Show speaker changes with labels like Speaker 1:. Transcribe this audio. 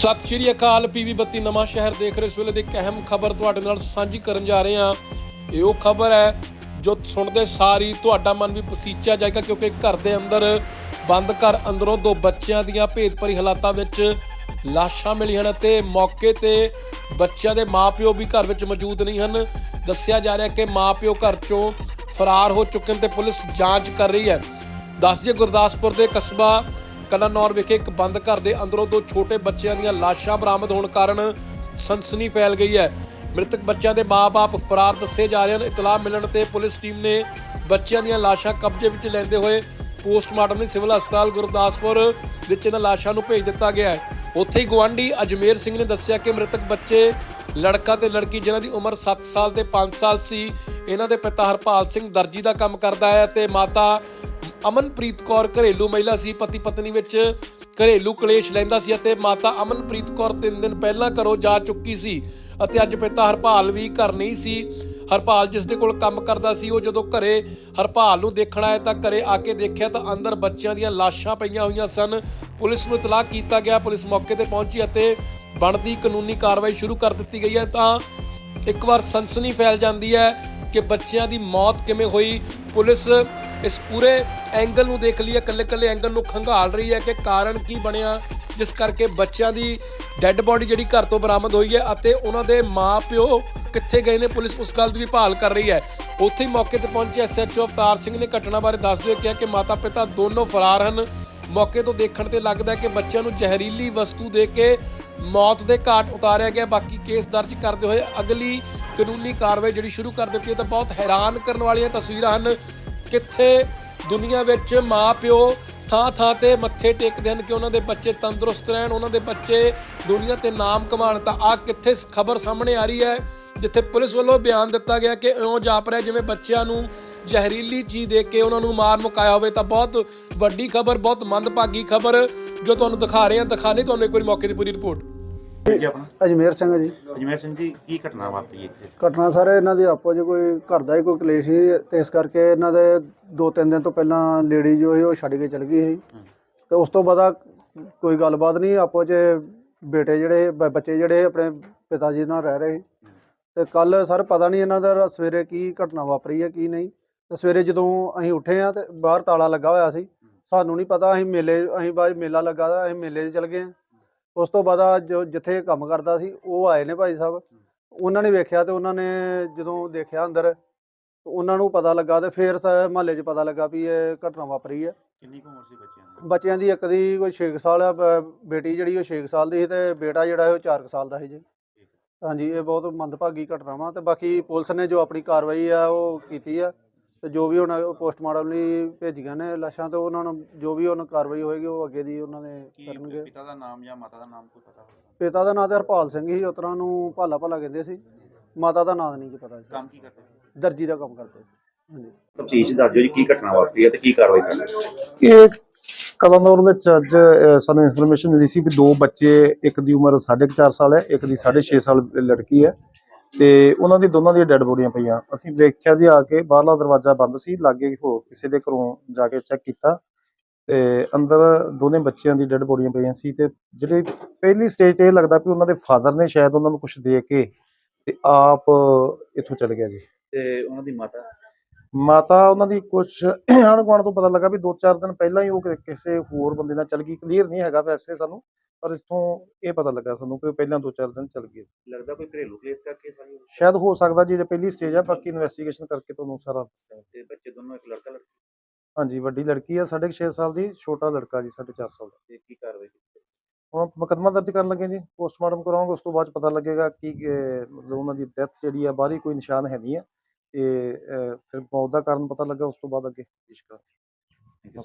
Speaker 1: ਸਤਿ ਸ਼੍ਰੀ ਅਕਾਲ, ਪੀਵੀ ਬੱਤੀ ਨਵਾਂ ਸ਼ਹਿਰ ਦੇਖ ਰਹੇ ਇਸ ਵੇਲੇ ਦੀ ਇੱਕ ਅਹਿਮ ਖਬਰ ਤੁਹਾਡੇ ਨਾਲ ਸਾਂਝੀ ਕਰਨ ਜਾ ਰਹੇ ਹਾਂ। ਇਹ ਉਹ ਖਬਰ ਹੈ ਜੋ ਸੁਣਦੇ ਸਾਰੀ ਤੁਹਾਡਾ ਮਨ ਵੀ ਪਸੀਚਿਆ ਜਾਏਗਾ ਕਿਉਂਕਿ ਘਰ ਦੇ ਅੰਦਰ ਬੰਦ ਘਰ ਅੰਦਰੋਂ ਦੋ ਬੱਚਿਆਂ ਦੀਆਂ ਭੇਦਭਰੀ ਹਾਲਾਤਾਂ ਵਿੱਚ ਲਾਸ਼ਾਂ ਮਿਲੀਆਂ ਹਨ ਤੇ ਮੌਕੇ ਤੇ ਬੱਚਿਆਂ ਦੇ ਮਾਪਿਓ ਵੀ ਘਰ ਵਿੱਚ ਮੌਜੂਦ ਨਹੀਂ ਹਨ। ਦੱਸਿਆ ਜਾ ਰਿਹਾ ਕਿ ਮਾਪਿਓ ਘਰ ਚੋਂ ਫਰਾਰ ਹੋ ਚੁੱਕੇ ਨੇ ਤੇ ਪੁਲਿਸ ਜਾਂਚ ਕਰ ਰਹੀ ਹੈ। ਦੱਸ ਦਈਏ, ਗੁਰਦਾਸਪੁਰ ਦੇ ਕਸਬਾ ਕਲਨੌਰ ਵਿਖੇ ਇੱਕ ਬੰਦ ਘਰ ਦੇ ਅੰਦਰੋਂ ਦੋ ਛੋਟੇ ਬੱਚਿਆਂ ਦੀਆਂ ਲਾਸ਼ਾਂ ਬਰਾਮਦ ਹੋਣ ਕਾਰਨ ਸਨਸਨੀ ਫੈਲ ਗਈ ਹੈ। ਮ੍ਰਿਤਕ ਬੱਚਿਆਂ ਦੇ ਮਾਪੇ ਫਰਾਰ ਦੱਸੇ ਜਾ ਰਹੇ ਹਨ। ਇਤਲਾਹ ਮਿਲਣ ਤੇ ਪੁਲਿਸ ਟੀਮ ਨੇ ਬੱਚਿਆਂ ਦੀਆਂ ਲਾਸ਼ਾਂ ਕਬਜ਼ੇ ਵਿੱਚ ਲੈਂਦੇ ਹੋਏ ਪੋਸਟਮਾਰਟਮ ਲਈ ਸਿਵਲ ਹਸਪਤਾਲ ਗੁਰਦਾਸਪੁਰ ਵਿੱਚ ਇਹਨਾਂ ਲਾਸ਼ਾਂ ਨੂੰ ਭੇਜ ਦਿੱਤਾ ਗਿਆ ਹੈ। ਉੱਥੇ ਹੀ ਗਵਾਂਢੀ ਅਜਮੇਰ ਸਿੰਘ ਨੇ ਦੱਸਿਆ ਕਿ ਮ੍ਰਿਤਕ ਬੱਚੇ ਲੜਕਾ ਤੇ ਲੜਕੀ ਜਿਨ੍ਹਾਂ ਦੀ ਉਮਰ 7 ਸਾਲ ਤੇ 5 ਸਾਲ ਸੀ, ਇਹਨਾਂ ਦੇ ਪਿਤਾ ਹਰਪਾਲ ਸਿੰਘ ਦਰਜੀ ਦਾ ਕੰਮ ਕਰਦਾ ਹੈ ਤੇ ਮਾਤਾ ਅਮਨਪ੍ਰੀਤ ਕੌਰ ਘਰੇਲੂ ਮਹਿਲਾ ਸੀ, ਪਤੀ ਪਤਨੀ ਵਿੱਚ ਘਰੇਲੂ ਕਲੇਸ਼ ਲੈਂਦਾ ਸੀ ਅਤੇ ਮਾਤਾ ਅਮਨਪ੍ਰੀਤ ਕੌਰ 3 ਦਿਨ ਪਹਿਲਾਂ ਘਰੋਂ ਜਾ ਚੁੱਕੀ ਸੀ ਅਤੇ ਅੱਜ ਪਿਤਾ ਹਰਪਾਲ ਵੀ ਘਰ ਨਹੀਂ ਸੀ। ਹਰਪਾਲ ਜਿਸ ਦੇ ਕੋਲ ਕੰਮ ਕਰਦਾ ਸੀ, ਉਹ ਜਦੋਂ ਘਰੇ ਹਰਪਾਲ ਨੂੰ ਦੇਖਣ ਆਇਆ ਤਾਂ ਘਰੇ ਆ ਕੇ ਦੇਖਿਆ ਤਾਂ ਅੰਦਰ ਬੱਚਿਆਂ ਦੀਆਂ ਲਾਸ਼ਾਂ ਪਈਆਂ ਹੋਈਆਂ ਸਨ। ਪੁਲਿਸ ਨੂੰ ਇਤਲਾਹ ਕੀਤਾ ਗਿਆ, ਪੁਲਿਸ ਮੌਕੇ ਤੇ ਪਹੁੰਚੀ ਅਤੇ ਬਣਦੀ ਕਾਨੂੰਨੀ ਕਾਰਵਾਈ ਸ਼ੁਰੂ ਕਰ ਦਿੱਤੀ ਗਈ ਹੈ ਤਾਂ ਇੱਕ ਵਾਰ ਸਨਸਨੀ ਫੈਲ ਜਾਂਦੀ ਹੈ। ਕਿ ਬੱਚਿਆਂ ਦੀ ਮੌਤ ਕਿਵੇਂ ਹੋਈ, ਪੁਲਿਸ ਇਸ ਪੂਰੇ ਐਂਗਲ ਨੂੰ ਦੇਖ ਲਈ ਹੈ ਇਕੱਲੇ ਇਕੱਲੇ ਐਂਗਲ ਨੂੰ ਖੰਗਾਲ ਰਹੀ ਹੈ ਕਿ ਕਾਰਨ ਕੀ ਬਣਿਆ, ਜਿਸ ਕਰਕੇ ਬੱਚਿਆਂ ਦੀ ਡੈੱਡ ਬੋਡੀ ਜਿਹੜੀ ਘਰ ਤੋਂ ਬਰਾਮਦ ਹੋਈ ਹੈ ਅਤੇ ਉਹਨਾਂ ਦੇ ਮਾਪਿਓ ਕਿੱਥੇ ਗਏ ਨੇ, ਪੁਲਿਸ ਉਸ ਗੱਲ ਦੀ ਵੀ ਭਾਲ ਕਰ ਰਹੀ ਹੈ। ਉੱਥੇ ਹੀ ਮੌਕੇ ਤੇ ਪਹੁੰਚੇ ਐਸਐਚਓ ਅਵਤਾਰ ਸਿੰਘ ਨੇ ਘਟਨਾ ਬਾਰੇ ਦੱਸਦੇ ਹੋਏ ਕਿਹਾ ਕਿ ਮਾਤਾ ਪਿਤਾ ਦੋਨੋਂ ਫਰਾਰ ਹਨ। ਮੌਕੇ ਤੋਂ ਦੇਖਣ ਤੇ ਲੱਗਦਾ ਹੈ ਕਿ ਬੱਚਿਆਂ ਨੂੰ ਜ਼ਹਿਰੀਲੀ ਵਸਤੂ ਦੇ ਕੇ ਮੌਤ ਦੇ ਘਾਟ ਉਤਾਰਿਆ ਗਿਆ। ਬਾਕੀ ਕੇਸ ਦਰਜ ਕਰਦੇ ਹੋਏ ਅਗਲੀ ਕਾਨੂੰਨੀ ਕਾਰਵਾਈ ਜਿਹੜੀ ਸ਼ੁਰੂ ਕਰ ਦਿੱਤੀ ਹੈ ਤਾਂ ਬਹੁਤ ਹੈਰਾਨ ਕਰਨ ਵਾਲੀਆਂ ਤਸਵੀਰਾਂ ਹਨ। ਕਿੱਥੇ ਦੁਨੀਆ ਵਿੱਚ ਮਾਪਿਓ ਥਾਂ ਥਾਂ ਤੇ ਮੱਥੇ ਟੇਕਦੇ ਹਨ ਕਿ ਉਹਨਾਂ ਦੇ ਬੱਚੇ ਤੰਦਰੁਸਤ ਰਹਿਣ, ਉਹਨਾਂ ਦੇ ਬੱਚੇ ਦੁਨੀਆ ਤੇ ਨਾਮ ਕਮਾਉਣ। ਤਾਂ ਆ ਕਿੱਥੇ ਖਬਰ ਸਾਹਮਣੇ ਆ ਰਹੀ ਹੈ, ਜਿੱਥੇ ਪੁਲਿਸ ਵੱਲੋਂ ਬਿਆਨ ਦਿੱਤਾ ਗਿਆ ਕਿ ਇਉਂ ਜਾਪ ਰਿਹਾ ਜਿਵੇਂ ਬੱਚਿਆਂ ਨੂੰ ਜ਼ਹਿਰੀਲੀ ਚੀਜ਼ ਦੇ ਕੇ ਉਹਨਾਂ ਨੂੰ ਮਾਰ ਮੁਕਾਇਆ ਹੋਵੇ ਤਾਂ ਬਹੁਤ ਵੱਡੀ ਖਬਰ ਬਹੁਤ ਮੰਦਭਾਗੀ ਖਬਰ ਜੋ ਤੁਹਾਨੂੰ ਦਿਖਾ ਰਹੇ ਹਾਂ ਦਿਖਾਣੇ ਤੁਹਾਨੂੰ ਇੱਕ ਵਾਰੀ ਮੌਕੇ ਦੀ ਪੂਰੀ ਰਿਪੋਰਟ।
Speaker 2: ਜੀ ਆਪਣਾ।
Speaker 3: ਅਜਮੇਰ ਸਿੰਘ ਜੀ।
Speaker 2: ਅਜਮੇਰ ਸਿੰਘ ਜੀ ਕੀ ਘਟਨਾ ਵਾਪਰੀ ਇੱਥੇ?
Speaker 3: ਘਟਨਾ ਸਰ ਇਹਨਾਂ ਦੇ ਆਪੋ ਜੇ ਕੋਈ ਘਰ ਦਾ ਹੀ ਕੋਈ ਕਲੇਸ਼ ਸੀ ਤੇ ਇਸ ਕਰਕੇ ਇਹਨਾਂ ਦੇ ਦੋ ਤਿੰਨ ਦਿਨ ਤੋਂ ਪਹਿਲਾਂ ਲੇਡੀ ਜੋ ਸੀ ਉਹ ਛੱਡ ਕੇ ਚਲ ਗਈ ਸੀ। ਤੇ ਉਸ ਤੋਂ ਬਾਅਦ ਕੋਈ ਗੱਲਬਾਤ ਨਹੀਂ ਆਪੋ ਚ ਬੇਟੇ ਜਿਹੜੇ ਬ- ਬੱਚੇ ਜਿਹੜੇ ਆਪਣੇ ਪਿਤਾ ਜੀ ਨਾਲ ਰਹਿ ਰਹੇ ਸੀ। ਤੇ ਕੱਲ ਸਰ ਪਤਾ ਨਹੀਂ ਇਹਨਾਂ ਦਾ ਸਵੇਰੇ ਕੀ ਘਟਨਾ ਵਾਪਰੀ ਹੈ ਕੀ ਨਹੀਂ। ਤੇ ਸਵੇਰੇ ਜਦੋਂ ਅਸੀਂ ਉੱਠੇ ਆ ਤੇ ਬਾਹਰ ਤਾਲਾ ਲੱਗਾ ਹੋਇਆ ਸੀ ਸਾਨੂੰ ਨਹੀਂ ਪਤਾ ਅਸੀਂ ਮੇਲੇ ਅਸੀਂ ਬਾਅਦ ਮੇਲਾ ਲੱਗਾ ਦਾ ਅਸੀਂ ਮੇਲੇ 'ਚ ਚਲ ਗਏ ਆ ਉਸ ਤੋਂ ਬਾਅਦ ਜੋ ਜਿੱਥੇ ਕੰਮ ਕਰਦਾ ਸੀ ਉਹ ਆਏ ਨੇ ਭਾਈ ਸਾਹਿਬ। ਉਹਨਾਂ ਨੇ ਵੇਖਿਆ ਤੇ ਉਹਨਾਂ ਨੇ ਜਦੋਂ ਦੇਖਿਆ ਅੰਦਰ ਉਹਨਾਂ ਨੂੰ ਪਤਾ ਲੱਗਾ ਤੇ ਫਿਰ ਮਹੱਲੇ 'ਚ ਪਤਾ ਲੱਗਾ ਵੀ ਇਹ ਘਟਨਾ ਵਾਪਰੀ ਹੈ
Speaker 2: ਕਿੰਨੀ ਕੁ ਉਮਰ ਸੀ ਬੱਚਿਆਂ ਦੀ?
Speaker 3: ਬੱਚਿਆਂ ਦੀ ਇੱਕ ਦੀ ਕੋਈ 6 ਸਾਲ ਆ ਬੇਟੀ ਜਿਹੜੀ ਉਹ 6 ਸਾਲ ਦੀ ਸੀ ਤੇ ਬੇਟਾ ਜਿਹੜਾ ਉਹ 4 ਸਾਲ ਦਾ ਸੀ ਜੀ। ਹਾਂਜੀ ਇਹ ਬਹੁਤ ਮੰਦਭਾਗੀ ਘਟਨਾ ਵਾ ਤੇ ਬਾਕੀ ਪੁਲਿਸ ਨੇ ਜੋ ਆਪਣੀ ਕਾਰਵਾਈ ਆ ਉਹ ਕੀਤੀ ਆ। ਤੇ ਜੋ ਵੀ ਹੁਣ ਪੋਸਟਮਾਰਟਮ ਲਈ ਭੇਜੀਆਂ ਨੇ ਲਾਸ਼ਾਂ ਤੇ ਉਹਨਾਂ ਨੂੰ ਜੋ ਵੀ ਉਹਨਾਂ ਕਾਰਵਾਈ ਹੋਏਗੀ ਉਹ ਅੱਗੇ ਦੀ ਉਹਨਾਂ
Speaker 2: ਕੀ
Speaker 3: ਕਰਨਗੇ।
Speaker 2: ਪਿਤਾ ਦਾ ਨਾਮ ਜਾਂ ਮਾਤਾ ਦਾ ਨਾਮ ਕੋਈ ਪਤਾ ਹੋਵੇ
Speaker 3: ਪਿਤਾ ਦਾ ਨਾਂ ਤੇ ਹਰਪਾਲ ਸਿੰਘ ਸੀ ਉਤਰਾਂ ਨੂੰ ਭਾਲਾ ਭਾਲਾ ਕਹਿੰਦੇ ਸੀ। ਮਾਤਾ ਦਾ ਨਾਂ ਨਹੀਂ ਜੀ ਪਤਾ
Speaker 2: ਕੰਮ ਕੀ ਕਰਦੇ
Speaker 3: ਦਰਜੀ ਦਾ ਕੰਮ ਕਰਦੇ ਸੀ। ਹਾਂਜੀ।
Speaker 2: ਤਫਤੀਸ਼ ਦੱਸੋ ਜੀ ਕੀ ਘਟਨਾ ਵਾਪਰੀ ਹੈ ਤੇ ਕੀ ਕਾਰਵਾਈ ਕਰਨੀ
Speaker 4: ਇਹ ਕਲਾਨੌਰ ਵਿੱਚ ਅੱਜ ਸਾਨੂੰ ਇਨਫੋਰਮੇਸ਼ਨ ਮਿਲੀ ਸੀ ਵੀ ਦੋ ਬੱਚੇ ਇੱਕ ਦੀ ਉਮਰ 4.5 ਸਾਲ ਹੈ ਇੱਕ ਦੀ 6.5 ਸਾਲ ਲੜਕੀ ਹੈ। ਤੇ ਉਹਨਾਂ ਦੀ ਦੋਨਾਂ ਦੀਆਂ ਡੈੱਡ ਬੋਡੀਆਂ ਪਈਆਂ। ਅਸੀਂ ਵੇਖਿਆ ਜੀ ਆ ਕੇ ਬਾਹਰਲਾ ਦਰਵਾਜ਼ਾ ਬੰਦ ਸੀ ਲਾਗੇ ਹੋ ਕਿਸੇ ਦੇ ਘਰੋਂ ਜਾ ਕੇ ਚੈੱਕ ਕੀਤਾ ਤੇ ਅੰਦਰ ਦੋਨੇ ਬੱਚਿਆਂ ਦੀ ਡੈੱਡ ਬੋਡੀਆਂ ਪਈਆਂ ਸੀ ਤੇ ਜਿਹੜੇ ਪਹਿਲੀ ਸਟੇਜ ਤੇ ਇਹ ਲੱਗਦਾ ਵੀ ਉਹਨਾਂ ਦੇ ਫਾਦਰ ਨੇ ਸ਼ਾਇਦ ਉਹਨਾਂ ਨੂੰ ਕੁਝ ਦੇ ਕੇ ਤੇ ਆਪ ਇੱਥੋਂ ਚਲੇ ਗਿਆ ਜੀ।
Speaker 2: ਤੇ ਉਹਨਾਂ ਦੀ ਮਾਤਾ?
Speaker 4: ਮਾਤਾ ਉਹਨਾਂ ਦੀ ਕੁਝ ਆਂਢ ਗੁਆਂਢ ਤੋਂ ਪਤਾ ਲੱਗਾ ਵੀ 2-4 ਦਿਨ ਪਹਿਲਾਂ ਹੀ ਉਹ ਕਿਸੇ ਹੋਰ ਬੰਦੇ ਨਾਲ ਚਲ ਗਈ। ਕਲੀਅਰ ਨਹੀਂ ਹੈਗਾ ਵੈਸੇ ਸਾਨੂੰ। ਪਰ ਇਥੋਂ ਇਹ ਪਤਾ ਲੱਗਾ ਸਾਨੂੰ ਕਿ ਉਹ ਪਹਿਲਾਂ 2-4 ਦਿਨ ਚਲ ਗਈ
Speaker 2: ਲੱਗਦਾ ਕੋਈ ਘਰੇਲੂ ਕਲੇਸ਼ ਕਰਕੇ ਸਾਰੀ?
Speaker 4: ਸ਼ਾਇਦ ਹੋ ਸਕਦਾ ਜੀ ਜੇ ਪਹਿਲੀ ਸਟੇਜ ਆ ਬਾਕੀ ਇਨਵੈਸਟੀਗੇਸ਼ਨ ਕਰਕੇ ਤੁਹਾਨੂੰ ਸਾਰਾ ਦੱਸਾਂਗੇ
Speaker 2: ਤੇ ਬੱਚੇ ਦੋਨੋਂ ਇੱਕ ਲੜਕਾ ਲੜਕੀ?
Speaker 4: ਹਾਂਜੀ ਵੱਡੀ ਲੜਕੀ ਆ 6.5 ਸਾਲ ਦੀ ਛੋਟਾ ਲੜਕਾ ਜੀ 4.5 ਸਾਲ ਦਾ।
Speaker 2: ਤੇ ਕੀ ਕਾਰਵਾਈ ਕੀਤੀ?
Speaker 4: ਹੁਣ ਮੁਕੱਦਮਾ ਦਰਜ ਕਰਨ ਲੱਗੇ ਜੀ ਪੋਸਟਮਾਰਟਮ ਕਰਾਵਾਂਗੇ ਉਸ ਤੋਂ ਬਾਅਦ ਪਤਾ ਲੱਗੇਗਾ ਕਿ ਮਤਲਬ ਉਹਨਾਂ ਦੀ ਡੈਥ ਜਿਹੜੀ ਆ ਬਾਹਰੀ ਕੋਈ ਨਿਸ਼ਾਨ ਹੈ ਨਹੀਂ ਹੈ ਤੇ ਫਿਰ ਮੌਤ ਦਾ ਕਾਰਨ ਪਤਾ ਲੱਗਾ ਉਸ ਤੋਂ ਬਾਅਦ ਅੱਗੇ ਪੇਸ਼ ਕਰਾਂਗੇ.